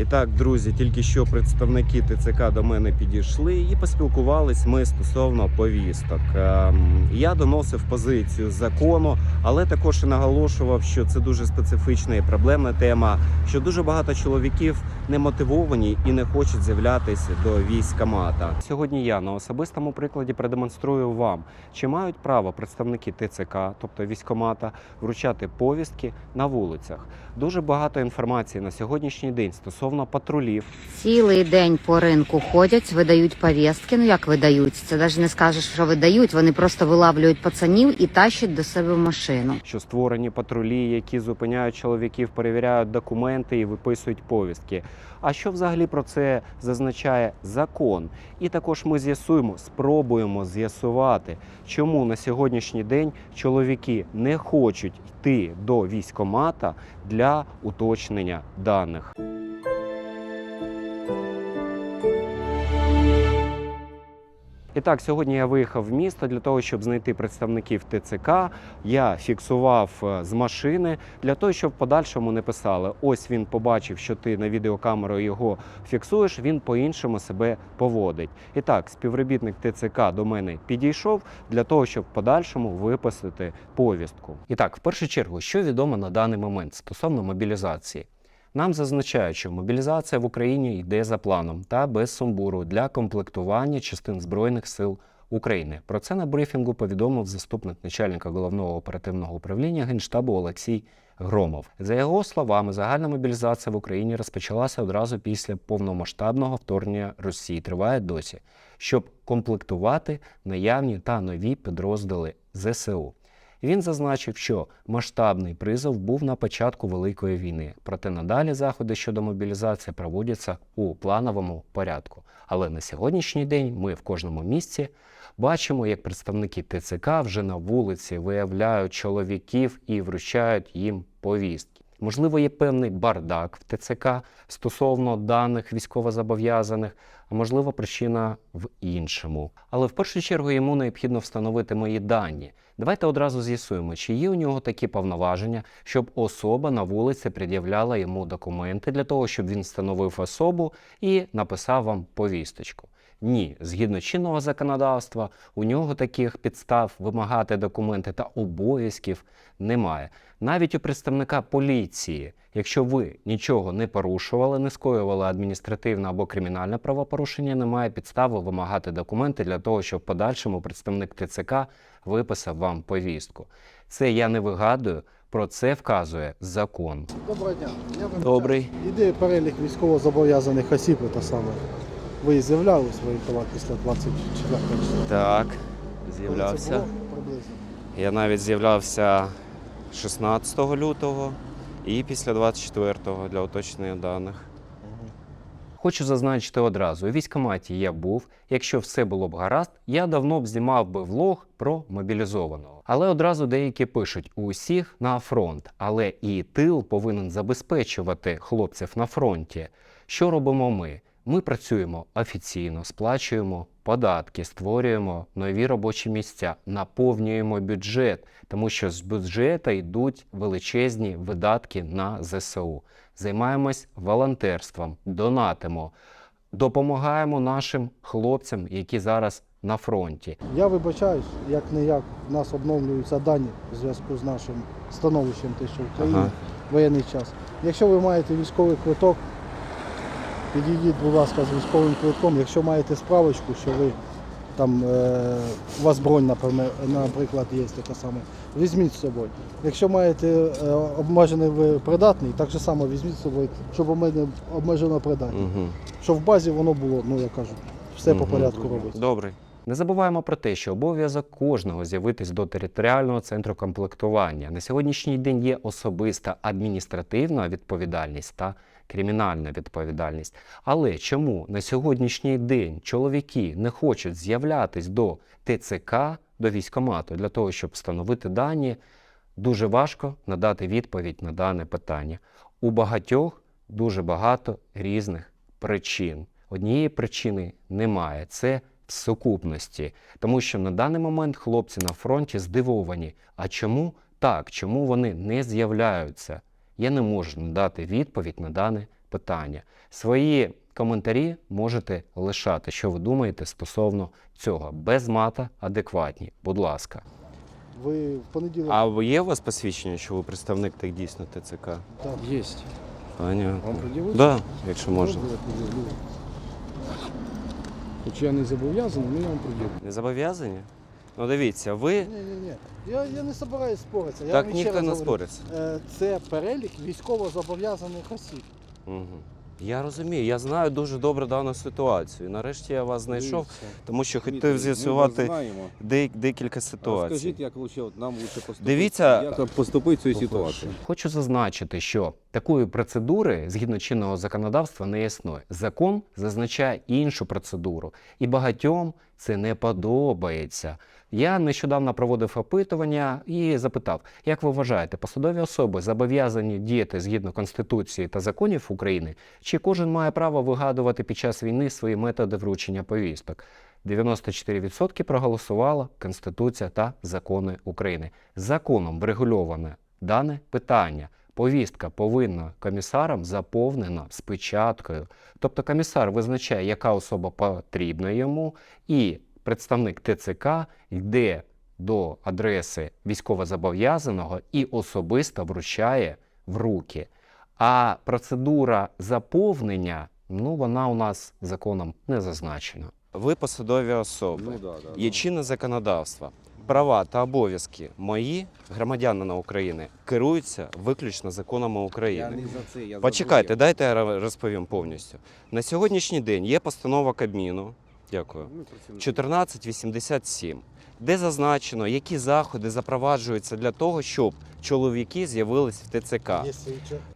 І так, друзі, тільки що представники ТЦК до мене підійшли і поспілкувались ми стосовно повісток. Ем, Я доносив позицію закону, але також і наголошував, що це дуже специфічна і проблемна тема. Що дуже багато чоловіків не мотивовані і не хочуть з'являтися до військкомата. Сьогодні я на особистому прикладі продемонструю вам, чи мають право представники ТЦК, тобто військкомата, вручати повістки на вулицях. Дуже багато інформації на сьогоднішній день стосовно патрулів. Цілий день по ринку ходять, видають повістки. Ну як видають? Це навіть не скажеш, що видають. Вони просто вилавлюють пацанів і тащать до себе в машину. що створені патрулі, які зупиняють чоловіків, перевіряють документи і виписують повістки. А що взагалі про це зазначає закон? І також ми з'ясуємо, спробуємо з'ясувати, чому на сьогоднішній день чоловіки не хочуть йти до військкомата для уточнення даних. І так, сьогодні я виїхав в місто для того, щоб знайти представників ТЦК. Я фіксував е, з машини для того, щоб в подальшому не писали: ось він побачив, що ти на відеокамеру його фіксуєш, він по-іншому себе поводить. І так, співробітник ТЦК до мене підійшов для того, щоб в подальшому виписати повістку. І так, в першу чергу, що відомо на даний момент стосовно мобілізації. Нам зазначають, що мобілізація в Україні йде за планом та без сумбуру для комплектування частин Збройних сил України. Про це на брифінгу повідомив заступник начальника головного оперативного управління Генштабу Олексій Громов. За його словами, загальна мобілізація в Україні розпочалася одразу після повномасштабного вторгнення Росії. Триває досі, щоб комплектувати наявні та нові підрозділи ЗСУ. Він зазначив, що масштабний призов був на початку Великої війни, проте надалі заходи щодо мобілізації проводяться у плановому порядку. Але на сьогоднішній день ми в кожному місці бачимо, як представники ТЦК вже на вулиці виявляють чоловіків і вручають їм повістки. Можливо, є певний бардак в ТЦК стосовно даних військовозобов'язаних, а можливо, причина в іншому. Але в першу чергу йому необхідно встановити мої дані. Давайте одразу з'ясуємо, чи є у нього такі повноваження, щоб особа на вулиці пред'являла йому документи для того, щоб він встановив особу і написав вам повісточку. Ні, згідно чинного законодавства, у нього таких підстав вимагати документи та обов'язків немає. Навіть у представника поліції, якщо ви нічого не порушували, не скоювали адміністративне або кримінальне правопорушення, немає підстави вимагати документи для того, щоб в подальшому представник ТЦК виписав вам повістку. Це я не вигадую, про це вказує закон. Доброго дня. Я. Добрий. Іде перелік військовозобов'язаних осіб, та саме. Ви з'являлись воєнкомат після 24 числа. Так, Коли це було? Приблизно. Я навіть з'являвся 16 лютого і після 24-го для уточнення даних. Хочу зазначити одразу: у військкоматі я був. Якщо все було б гаразд, я давно б знімав би влог про мобілізованого. Але одразу деякі пишуть: усіх на фронт, але і тил повинен забезпечувати хлопців на фронті. Що робимо ми? Ми працюємо офіційно, сплачуємо податки, створюємо нові робочі місця, наповнюємо бюджет, тому що з бюджету йдуть величезні видатки на ЗСУ. Займаємось волонтерством, донатимо, допомагаємо нашим хлопцям, які зараз на фронті. Я вибачаюсь, як не як, в нас обновлюються дані в зв'язку з нашим становищем, те, що в Україні Ага. воєнний час. Якщо ви маєте військовий квиток, підійдіть, будь ласка, з військовим квитком. Якщо маєте справочку, що ви там е, у вас бронь, наприклад, є така саме, візьміть з собою. Якщо маєте е, обмежений ви придатний, так же само візьміть з собою, щоб у мене обмежено придатний. Угу. Щоб в базі воно було, ну я кажу, все по порядку робиться. Добре. Не забуваємо про те, що обов'язок кожного з'явитись до територіального центру комплектування. На сьогоднішній день є особиста адміністративна відповідальність та кримінальна відповідальність. Але чому на сьогоднішній день чоловіки не хочуть з'являтись до ТЦК, до військкомату для того, щоб встановити дані, дуже важко надати відповідь на дане питання. У багатьох дуже багато різних причин. Однієї причини немає. Це в сукупності. Тому що на даний момент хлопці на фронті здивовані. А чому так? Чому вони не з'являються? Я не можу надати відповідь на дане питання. Свої коментарі можете лишати, що ви думаєте стосовно цього. Без мата адекватні, будь ласка. Ви в понеділок А є у вас посвідчення, що ви представник так дійсно ТЦК? так, Есть. Понятно. Вам пред'явити? Да, якщо можна. Добре, я. Хоч я не зобов'язаний, але я вам пред'явлю. Не зобов'язані? Ну дивіться, ви ні, ні, ні. Я, я не собираюсь споритися. Я так вам ще ніхто раз не говорю. спориться. Е, Це перелік військово зобов'язаних осіб. Угу. Я розумію, я знаю дуже добре дану ситуацію. І нарешті я вас знайшов, тому що Дмитрий, хотів ми з'ясувати знаємо. де- декілька А ситуацій. Скажіть, як лучше, от нам лучше поступити? Дивіться- як поступити в цій ситуації? Хочу зазначити, що такої процедури згідно чинного законодавства не існує. Закон зазначає іншу процедуру, і багатьом це не подобається. Я нещодавно проводив опитування і запитав, як ви вважаєте, посадові особи зобов'язані діяти згідно Конституції та законів України, чи кожен має право вигадувати під час війни свої методи вручення повісток? 94% проголосувало Конституція та закони України. Законом врегульоване дане питання. Повістка повинна комісарам заповнена з печаткою. Тобто комісар визначає, яка особа потрібна йому, і представник ТЦК йде до адреси військовозобов'язаного і особисто вручає в руки. А процедура заповнення, ну вона у нас законом не зазначена. Ви посадові особи. Ну, да, да, Є да. чинне законодавство. Права та обов'язки мої, громадянина України, керуються виключно законами Я України. не за це, я Почекайте, друге. дайте я розповім повністю. На сьогоднішній день є постанова Кабміну, дякую, Ну, працівники. 1487, де зазначено, які заходи запроваджуються для того, щоб чоловіки з'явились в ТЦК.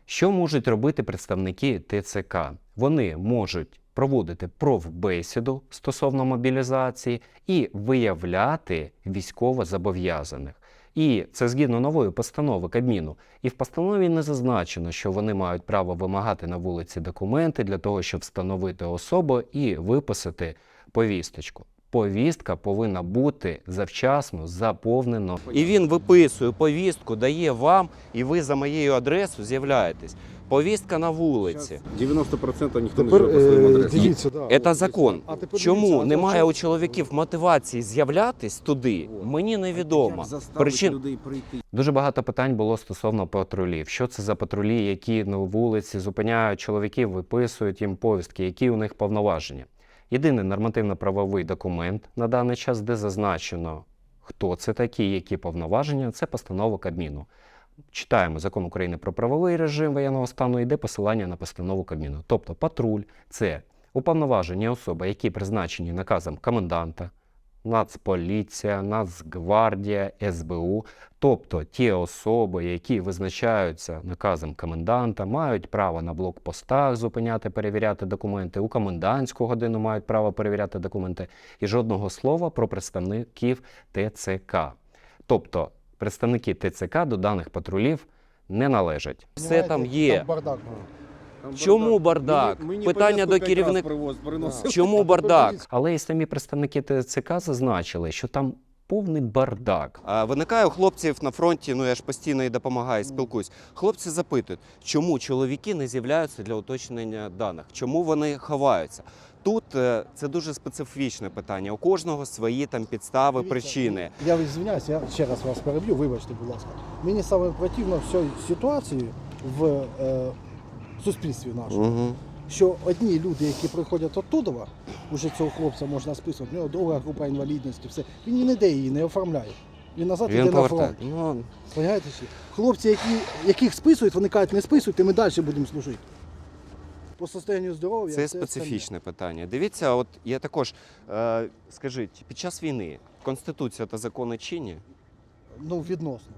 Що можуть робити представники ТЦК? Вони можуть проводити профбесіду стосовно мобілізації і виявляти військовозобов'язаних. І це згідно нової постанови Кабміну. І в постанові не зазначено, що вони мають право вимагати на вулиці документи для того, щоб встановити особу і виписати повісточку. Повістка повинна бути завчасно заповнена. І він виписує повістку, дає вам, і ви за моєю адресою з'являєтесь. Повістка на вулиці. 90% ніхто Тепер не живе по своїм е, адресам. дивіться, да. Це закон. А тепер Чому дивіться, немає у чоловіків мотивації з'являтись туди? Мені невідомо. Причин прийти? Дуже багато питань було стосовно патрулів. Що це за патрулі, які на вулиці зупиняють чоловіків, виписують їм повістки, які у них повноваження? Єдиний нормативно-правовий документ на даний час, де зазначено, хто це такі, які повноваження, це постанова Кабміну. Читаємо закон України про правовий режим воєнного стану, іде посилання на постанову Кабміну. Тобто патруль це уповноважені особи, які призначені наказом коменданта, Нацполіція, Нацгвардія, СБУ, тобто ті особи, які визначаються наказом коменданта, мають право на блокпостах зупиняти, перевіряти документи, у комендантську годину мають право перевіряти документи, і жодного слова про представників ТЦК. Тобто представники ТЦК до даних патрулів не належать. Все там є. Там бардак. Там Чому бардак? Мені, мені Питання до керівника. Чому бардак? Але і самі представники ТЦК зазначили, що там повний бардак. А виникає у хлопців на фронті, ну я ж постійно і допомагаю, спілкуюсь. Хлопці запитують, чому чоловіки не з'являються для уточнення даних, чому вони ховаються. Тут е, це дуже специфічне питання. У кожного свої там підстави, Дивіться, причини. Я звиняюсь, я ще раз вас переб'ю, вибачте, будь ласка. Мені саме противно в цій ситуації в е, суспільстві нашому, Угу. що одні люди, які приходять оттуда, уже цього хлопця можна списувати, в нього друга група інвалідності, все. Він ніде її не оформляє. Він назад Він іде на фронт. Ну, Понимаєте? Хлопці, які, яких списують, вони кажуть, не списуйте, ми далі будемо служити. По состоянню здоров'я. Це специфічне питання. Дивіться, от я також е, скажіть, під час війни Конституція та закони чинні? Ну, відносно.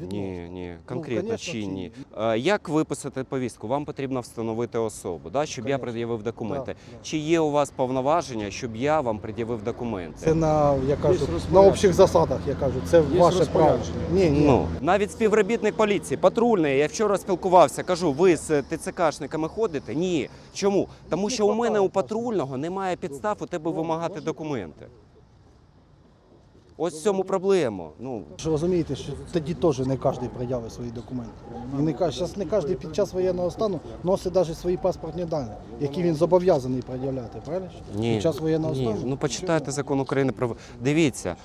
Відносно. Ні, ні, конкретно конечно, чинні. чинні. Е, Як виписати повістку? Вам потрібно встановити особу, да, щоб я Конечно. пред'явив документи. Да, да. Чи є у вас повноваження, щоб я вам пред'явив документи? Це на, я кажу, на розпорядження. общих засадах, я кажу, це ваше право. розпорядження. Ні, ні. Ну, навіть співробітник поліції, патрульний, я вчора спілкувався, кажу, ви з ТЦКшниками ходите? Ні. Чому? Тому що у мене у патрульного немає підстав у тебе Ну, вимагати документи. Ось в цьому проблема. Ну Що розумієте, що тоді теж не кожен пред'явить свої документи. І не зараз не кожен під час воєнного стану носить навіть свої паспортні дані, які він зобов'язаний пред'являти, правильно? ні, Під час воєнного ні. стану. Ну почитайте закон України про дивіться.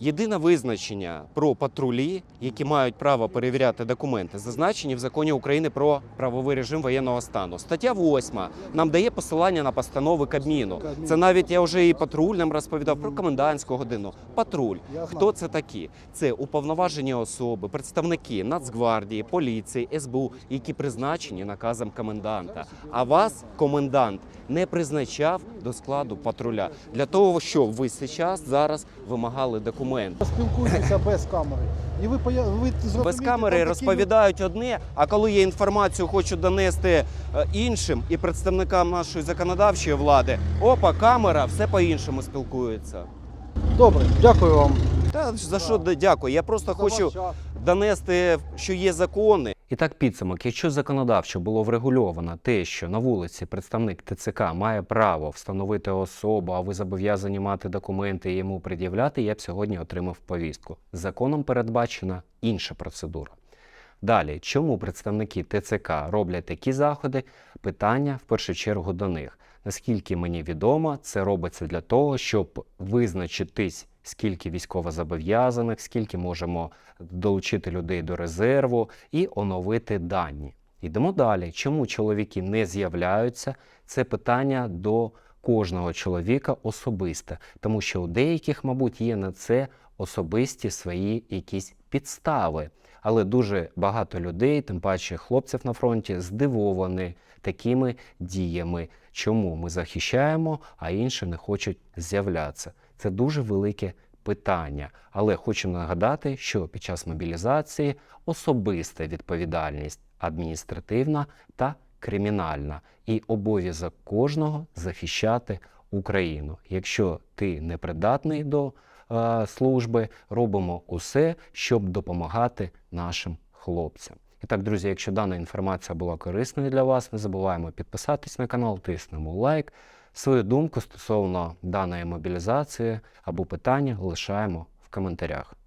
Єдине визначення про патрулі, які мають право перевіряти документи, зазначені в законі України про правовий режим воєнного стану. Стаття 8 нам дає посилання на постанови Кабміну. Це навіть я вже і патрульним розповідав про комендантську годину. Патруль. Хто це такі? Це уповноважені особи, представники Нацгвардії, поліції, СБУ, які призначені наказом коменданта. А вас комендант не призначав до складу патруля для того, щоб ви зараз зараз вимагали документи. Спілкуйтеся без камери. І ви, ви Без камери розповідають одне, а коли я інформацію хочу донести е, іншим і представникам нашої законодавчої влади, опа, камера, все по-іншому спілкується. Добре, дякую вам. Та за що дякую? Я просто за хочу донести, що є закони. І так, підсумок, якщо законодавчо було врегульовано те, що на вулиці представник ТЦК має право встановити особу, а ви зобов'язані мати документи і йому пред'являти, я б сьогодні отримав повістку. Законом передбачена інша процедура. Далі, чому представники ТЦК роблять такі заходи? Питання в першу чергу до них. Наскільки мені відомо, це робиться для того, щоб визначитись, скільки військовозобов'язаних, скільки можемо долучити людей до резерву і оновити дані. Йдемо далі. Чому чоловіки не з'являються? Це питання до кожного чоловіка особисте, тому що у деяких, мабуть, є на це особисті свої якісь підстави. Але дуже багато людей, тим паче хлопців на фронті, здивовані такими діями, чому ми захищаємо, а інші не хочуть з'являтися. Це дуже велике питання. Але хочу нагадати, що під час мобілізації особиста відповідальність адміністративна та кримінальна, і обов'язок кожного захищати Україну. Якщо ти непридатний до е, служби, робимо усе, щоб допомагати нашим хлопцям. І так, друзі, якщо дана інформація була корисною для вас, не забуваємо підписатись на канал, тиснемо лайк. Свою думку стосовно даної мобілізації або питання лишаємо в коментарях.